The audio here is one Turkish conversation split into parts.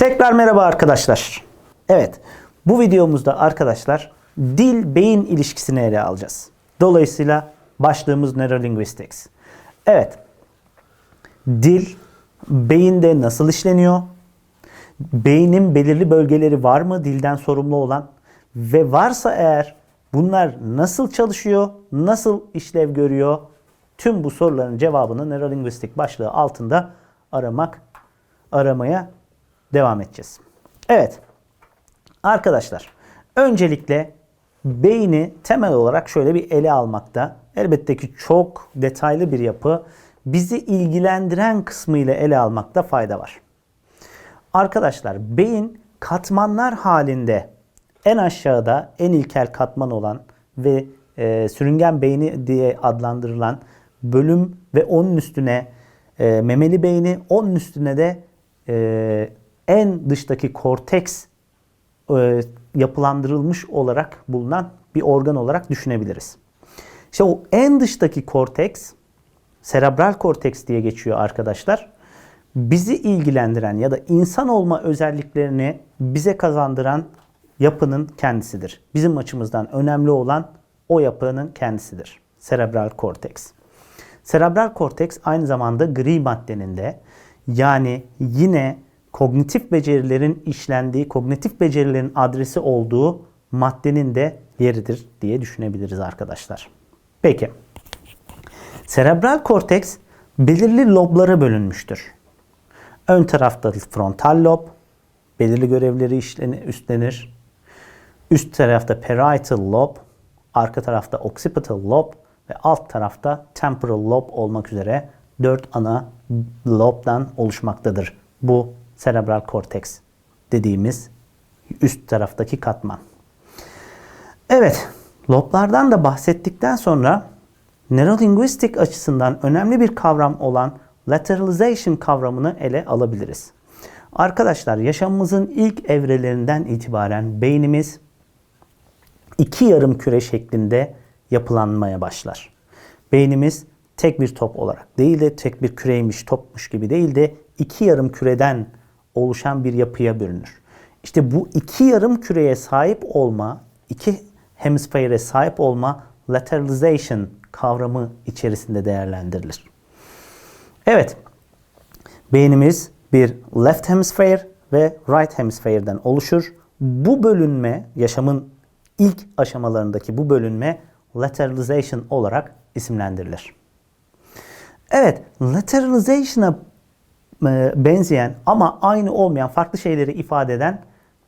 Tekrar merhaba arkadaşlar. Evet, bu videomuzda arkadaşlar dil beyin ilişkisini ele alacağız. Dolayısıyla başlığımız Neurolinguistics. Evet, dil beyinde nasıl işleniyor? Beynin belirli bölgeleri var mı dilden sorumlu olan? Ve varsa eğer bunlar nasıl çalışıyor, nasıl işlev görüyor? Tüm bu soruların cevabını Neurolinguistik başlığı altında aramak, aramaya devam edeceğiz. Evet. Arkadaşlar, öncelikle beyni temel olarak şöyle bir ele almakta. Elbette ki çok detaylı bir yapı. Bizi ilgilendiren kısmıyla ele almakta fayda var. Arkadaşlar, beyin katmanlar halinde en aşağıda en ilkel katman olan ve e, sürüngen beyni diye adlandırılan bölüm ve onun üstüne e, memeli beyni, onun üstüne de e, en dıştaki korteks e, yapılandırılmış olarak bulunan bir organ olarak düşünebiliriz. İşte o en dıştaki korteks, serebral korteks diye geçiyor arkadaşlar. Bizi ilgilendiren ya da insan olma özelliklerini bize kazandıran yapının kendisidir. Bizim açımızdan önemli olan o yapının kendisidir. Serebral korteks. Serebral korteks aynı zamanda gri maddenin de yani yine kognitif becerilerin işlendiği, kognitif becerilerin adresi olduğu maddenin de yeridir diye düşünebiliriz arkadaşlar. Peki. Serebral korteks belirli loblara bölünmüştür. Ön tarafta frontal lob, belirli görevleri işlenir, üstlenir. Üst tarafta parietal lob, arka tarafta occipital lob ve alt tarafta temporal lob olmak üzere dört ana lobdan oluşmaktadır. Bu serebral korteks dediğimiz üst taraftaki katman. Evet, loblardan da bahsettikten sonra nörolinguistik açısından önemli bir kavram olan lateralization kavramını ele alabiliriz. Arkadaşlar yaşamımızın ilk evrelerinden itibaren beynimiz iki yarım küre şeklinde yapılanmaya başlar. Beynimiz tek bir top olarak değil de tek bir küreymiş topmuş gibi değil de iki yarım küreden oluşan bir yapıya bürünür. İşte bu iki yarım küreye sahip olma, iki hemisfer'e sahip olma lateralization kavramı içerisinde değerlendirilir. Evet, beynimiz bir left hemisphere ve right hemisphere'den oluşur. Bu bölünme, yaşamın ilk aşamalarındaki bu bölünme lateralization olarak isimlendirilir. Evet, lateralization'a benzeyen ama aynı olmayan farklı şeyleri ifade eden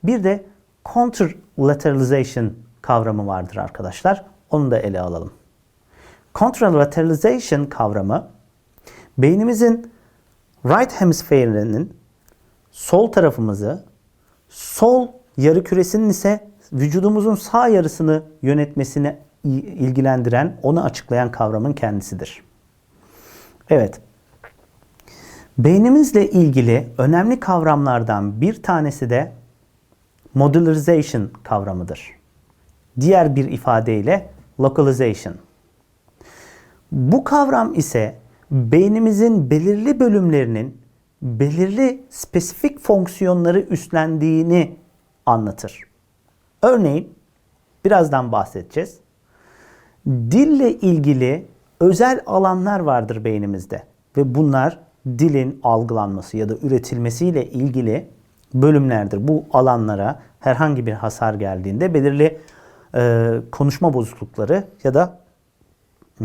bir de counterlateralization kavramı vardır arkadaşlar. Onu da ele alalım. Counterlateralization kavramı beynimizin right hemisphere'inin sol tarafımızı, sol yarı küresinin ise vücudumuzun sağ yarısını yönetmesini ilgilendiren, onu açıklayan kavramın kendisidir. Evet, Beynimizle ilgili önemli kavramlardan bir tanesi de modularization kavramıdır. Diğer bir ifadeyle localization. Bu kavram ise beynimizin belirli bölümlerinin belirli spesifik fonksiyonları üstlendiğini anlatır. Örneğin birazdan bahsedeceğiz. Dille ilgili özel alanlar vardır beynimizde ve bunlar dilin algılanması ya da üretilmesiyle ilgili bölümlerdir. Bu alanlara herhangi bir hasar geldiğinde belirli e, konuşma bozuklukları ya da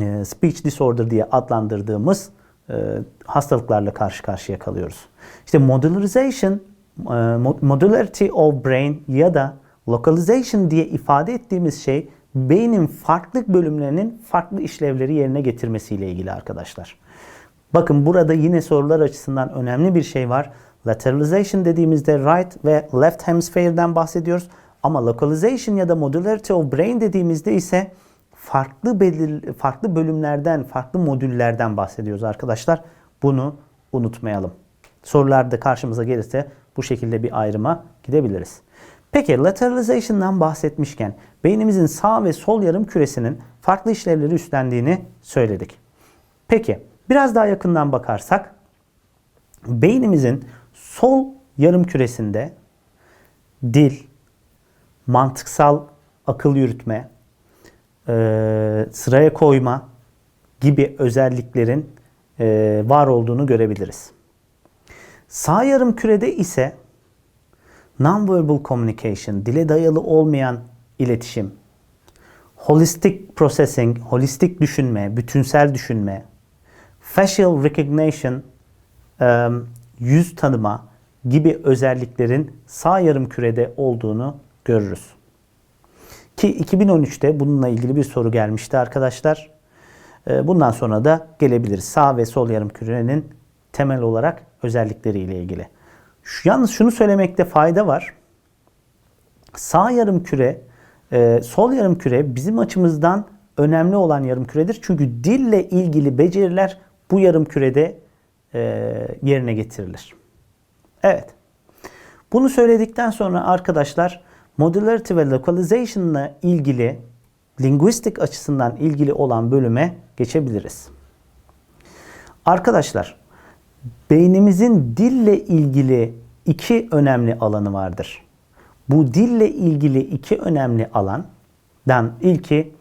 e, speech disorder diye adlandırdığımız e, hastalıklarla karşı karşıya kalıyoruz. İşte modularization, e, modularity of brain ya da localization diye ifade ettiğimiz şey beynin farklı bölümlerinin farklı işlevleri yerine getirmesiyle ilgili arkadaşlar. Bakın burada yine sorular açısından önemli bir şey var. Lateralization dediğimizde right ve left hemisphere'den bahsediyoruz. Ama localization ya da modularity of brain dediğimizde ise farklı belir, farklı bölümlerden, farklı modüllerden bahsediyoruz arkadaşlar. Bunu unutmayalım. Sorularda karşımıza gelirse bu şekilde bir ayrıma gidebiliriz. Peki lateralization'dan bahsetmişken beynimizin sağ ve sol yarım küresinin farklı işlevleri üstlendiğini söyledik. Peki Biraz daha yakından bakarsak beynimizin sol yarım küresinde dil, mantıksal akıl yürütme, e, sıraya koyma gibi özelliklerin e, var olduğunu görebiliriz. Sağ yarım kürede ise nonverbal communication, dile dayalı olmayan iletişim, holistic processing, holistik düşünme, bütünsel düşünme, facial recognition, yüz tanıma gibi özelliklerin sağ yarım kürede olduğunu görürüz. Ki 2013'te bununla ilgili bir soru gelmişti arkadaşlar. Bundan sonra da gelebilir. Sağ ve sol yarım kürenin temel olarak özellikleriyle ilgili. Yalnız şunu söylemekte fayda var. Sağ yarım küre, sol yarım küre bizim açımızdan önemli olan yarım küredir. Çünkü dille ilgili beceriler bu yarım kürede e, yerine getirilir. Evet. Bunu söyledikten sonra arkadaşlar modularity ve localization ile ilgili linguistik açısından ilgili olan bölüme geçebiliriz. Arkadaşlar beynimizin dille ilgili iki önemli alanı vardır. Bu dille ilgili iki önemli alandan ilki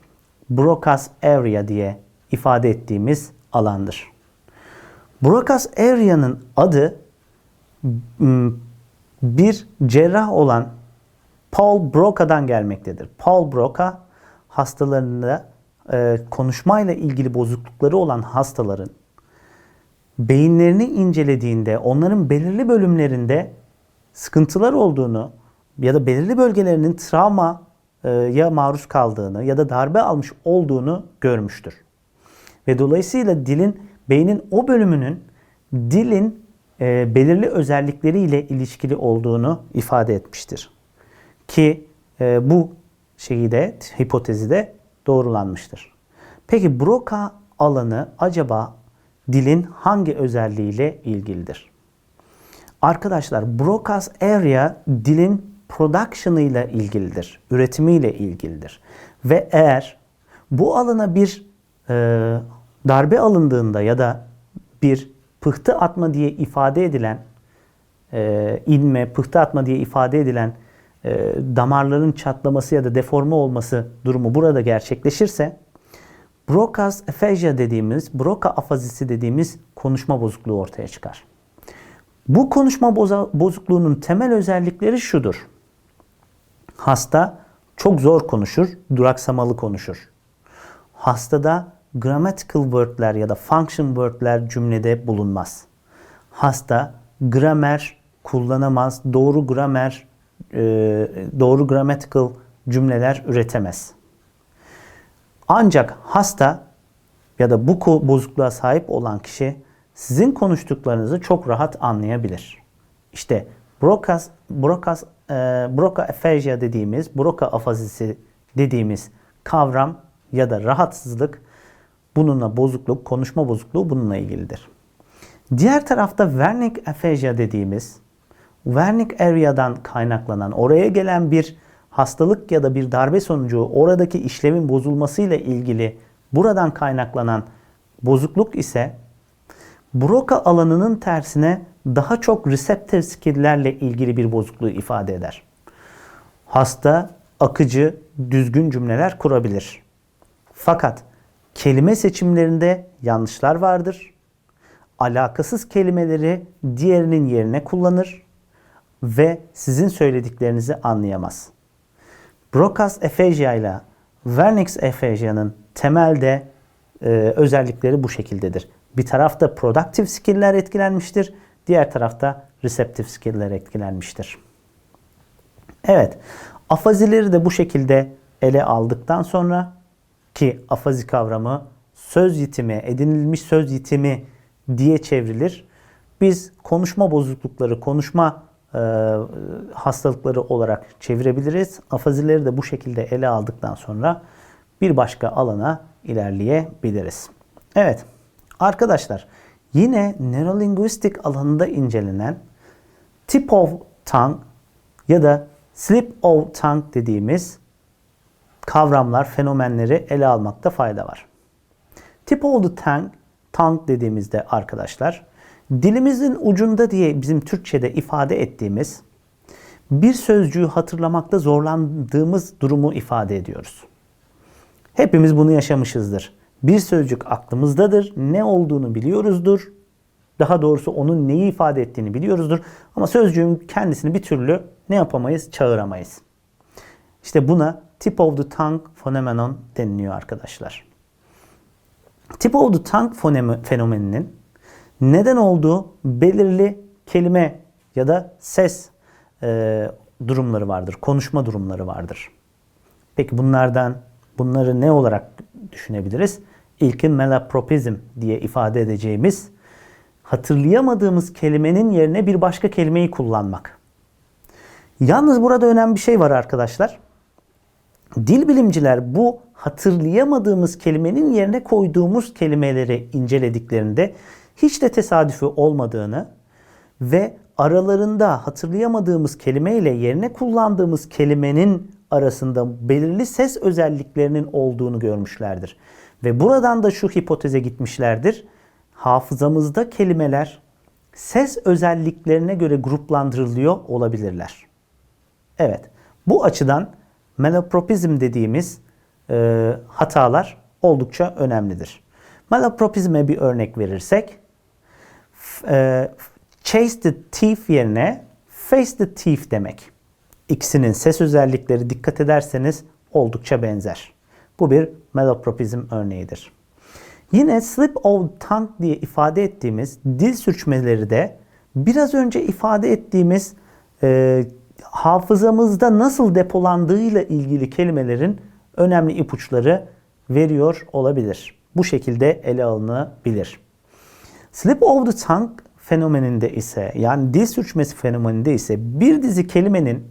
Broca's area diye ifade ettiğimiz alandır. Broca's area'nın adı bir cerrah olan Paul Broca'dan gelmektedir. Paul Broca hastalarında e, konuşmayla ilgili bozuklukları olan hastaların beyinlerini incelediğinde onların belirli bölümlerinde sıkıntılar olduğunu ya da belirli bölgelerinin travma ya maruz kaldığını ya da darbe almış olduğunu görmüştür. Ve dolayısıyla dilin beynin o bölümünün dilin e, belirli özellikleriyle ilişkili olduğunu ifade etmiştir. Ki e, bu şeyi de hipotezi de doğrulanmıştır. Peki Broca alanı acaba dilin hangi özelliğiyle ilgilidir? Arkadaşlar Broca's area dilin production ile ilgilidir, üretimiyle ilgilidir. Ve eğer bu alana bir e, darbe alındığında ya da bir pıhtı atma diye ifade edilen e, inme, pıhtı atma diye ifade edilen e, damarların çatlaması ya da deforme olması durumu burada gerçekleşirse Broca's aphasia dediğimiz, Broca afazisi dediğimiz konuşma bozukluğu ortaya çıkar. Bu konuşma bozukluğunun temel özellikleri şudur. Hasta çok zor konuşur, duraksamalı konuşur. Hastada grammatical word'ler ya da function word'ler cümlede bulunmaz. Hasta gramer kullanamaz, doğru gramer, e, doğru grammatical cümleler üretemez. Ancak hasta ya da bu bozukluğa sahip olan kişi sizin konuştuklarınızı çok rahat anlayabilir. İşte Broca's, Broca's, e, Broca aphasia dediğimiz, Broca afazisi dediğimiz kavram ya da rahatsızlık bununla bozukluk, konuşma bozukluğu bununla ilgilidir. Diğer tarafta Wernicke aphasia dediğimiz Wernicke area'dan kaynaklanan, oraya gelen bir hastalık ya da bir darbe sonucu oradaki işlevin bozulmasıyla ilgili buradan kaynaklanan bozukluk ise Broca alanının tersine daha çok receptive skill'lerle ilgili bir bozukluğu ifade eder. Hasta akıcı, düzgün cümleler kurabilir. Fakat kelime seçimlerinde yanlışlar vardır. Alakasız kelimeleri diğerinin yerine kullanır ve sizin söylediklerinizi anlayamaz. Broca's aphasia ile Wernicke's aphasia'nın temelde e, özellikleri bu şekildedir. Bir tarafta productive skill'ler etkilenmiştir. Diğer tarafta receptive skill'ler etkilenmiştir. Evet. Afazileri de bu şekilde ele aldıktan sonra ki afazi kavramı söz yitimi, edinilmiş söz yitimi diye çevrilir. Biz konuşma bozuklukları, konuşma e, hastalıkları olarak çevirebiliriz. Afazileri de bu şekilde ele aldıktan sonra bir başka alana ilerleyebiliriz. Evet arkadaşlar yine nörolinguistik alanında incelenen tip of tongue ya da slip of tongue dediğimiz kavramlar, fenomenleri ele almakta fayda var. Tip the tongue, tongue dediğimizde arkadaşlar Dilimizin ucunda diye bizim Türkçe'de ifade ettiğimiz bir sözcüğü hatırlamakta zorlandığımız durumu ifade ediyoruz. Hepimiz bunu yaşamışızdır. Bir sözcük aklımızdadır, ne olduğunu biliyoruzdur. Daha doğrusu onun neyi ifade ettiğini biliyoruzdur. Ama sözcüğün kendisini bir türlü ne yapamayız? Çağıramayız. İşte buna tip of the tongue phenomenon deniliyor arkadaşlar. Tip of the tongue fenomeninin neden olduğu belirli kelime ya da ses e, durumları vardır, konuşma durumları vardır. Peki bunlardan bunları ne olarak düşünebiliriz? İlki malapropizm diye ifade edeceğimiz hatırlayamadığımız kelimenin yerine bir başka kelimeyi kullanmak. Yalnız burada önemli bir şey var arkadaşlar. Dil bilimciler bu hatırlayamadığımız kelimenin yerine koyduğumuz kelimeleri incelediklerinde hiç de tesadüfi olmadığını ve aralarında hatırlayamadığımız kelime ile yerine kullandığımız kelimenin arasında belirli ses özelliklerinin olduğunu görmüşlerdir. Ve buradan da şu hipoteze gitmişlerdir. Hafızamızda kelimeler ses özelliklerine göre gruplandırılıyor olabilirler. Evet, bu açıdan malapropizm dediğimiz e, hatalar oldukça önemlidir. Malapropizme bir örnek verirsek, e, chase the thief yerine face the thief demek. İkisinin ses özellikleri dikkat ederseniz oldukça benzer. Bu bir malapropizm örneğidir. Yine slip of tongue diye ifade ettiğimiz dil sürçmeleri de biraz önce ifade ettiğimiz e, hafızamızda nasıl depolandığıyla ilgili kelimelerin önemli ipuçları veriyor olabilir. Bu şekilde ele alınabilir. Slip of the tongue fenomeninde ise yani dil sürçmesi fenomeninde ise bir dizi kelimenin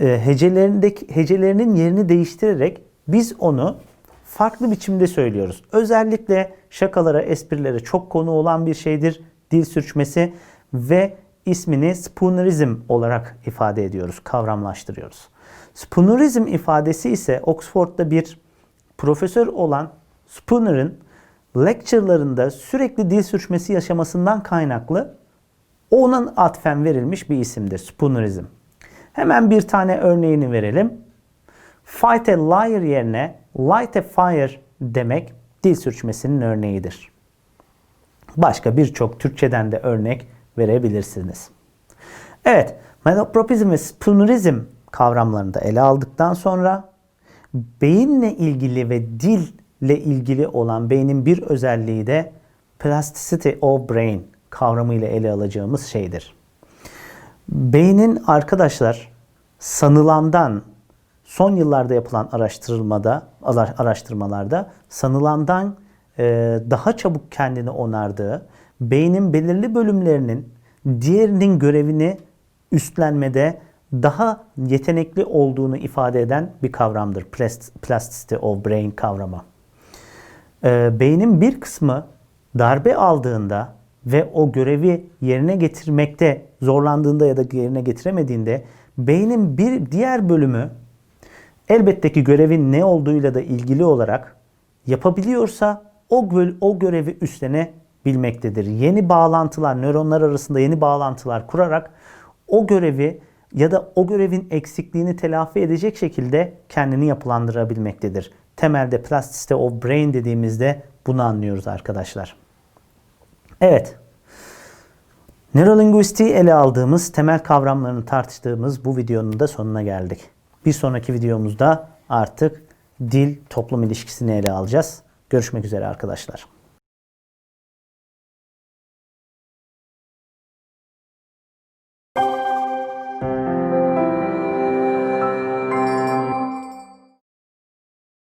e, hecelerindeki hecelerinin yerini değiştirerek biz onu farklı biçimde söylüyoruz. Özellikle şakalara, esprilere çok konu olan bir şeydir dil sürçmesi ve ismini spoonerism olarak ifade ediyoruz, kavramlaştırıyoruz. Spoonerism ifadesi ise Oxford'da bir profesör olan Spooner'ın lecture'larında sürekli dil sürçmesi yaşamasından kaynaklı onun atfen verilmiş bir isimdir. Spoonerism. Hemen bir tane örneğini verelim. Fight a liar yerine light a fire demek dil sürçmesinin örneğidir. Başka birçok Türkçeden de örnek verebilirsiniz. Evet, malapropizm ve spoonerism kavramlarını da ele aldıktan sonra beyinle ilgili ve dille ilgili olan beynin bir özelliği de plasticity of brain kavramıyla ele alacağımız şeydir. Beynin arkadaşlar sanılandan son yıllarda yapılan araştırmada araştırmalarda sanılandan daha çabuk kendini onardığı, beynin belirli bölümlerinin diğerinin görevini üstlenmede daha yetenekli olduğunu ifade eden bir kavramdır. Plast- Plasticity of brain kavramı. E, beynin bir kısmı darbe aldığında ve o görevi yerine getirmekte zorlandığında ya da yerine getiremediğinde beynin bir diğer bölümü elbette ki görevin ne olduğuyla da ilgili olarak yapabiliyorsa o, o görevi üstlenebilmektedir. Yeni bağlantılar, nöronlar arasında yeni bağlantılar kurarak o görevi ya da o görevin eksikliğini telafi edecek şekilde kendini yapılandırabilmektedir. Temelde plasticity of brain dediğimizde bunu anlıyoruz arkadaşlar. Evet. Nörolinguistiği ele aldığımız, temel kavramlarını tartıştığımız bu videonun da sonuna geldik. Bir sonraki videomuzda artık dil toplum ilişkisini ele alacağız. Görüşmek üzere arkadaşlar.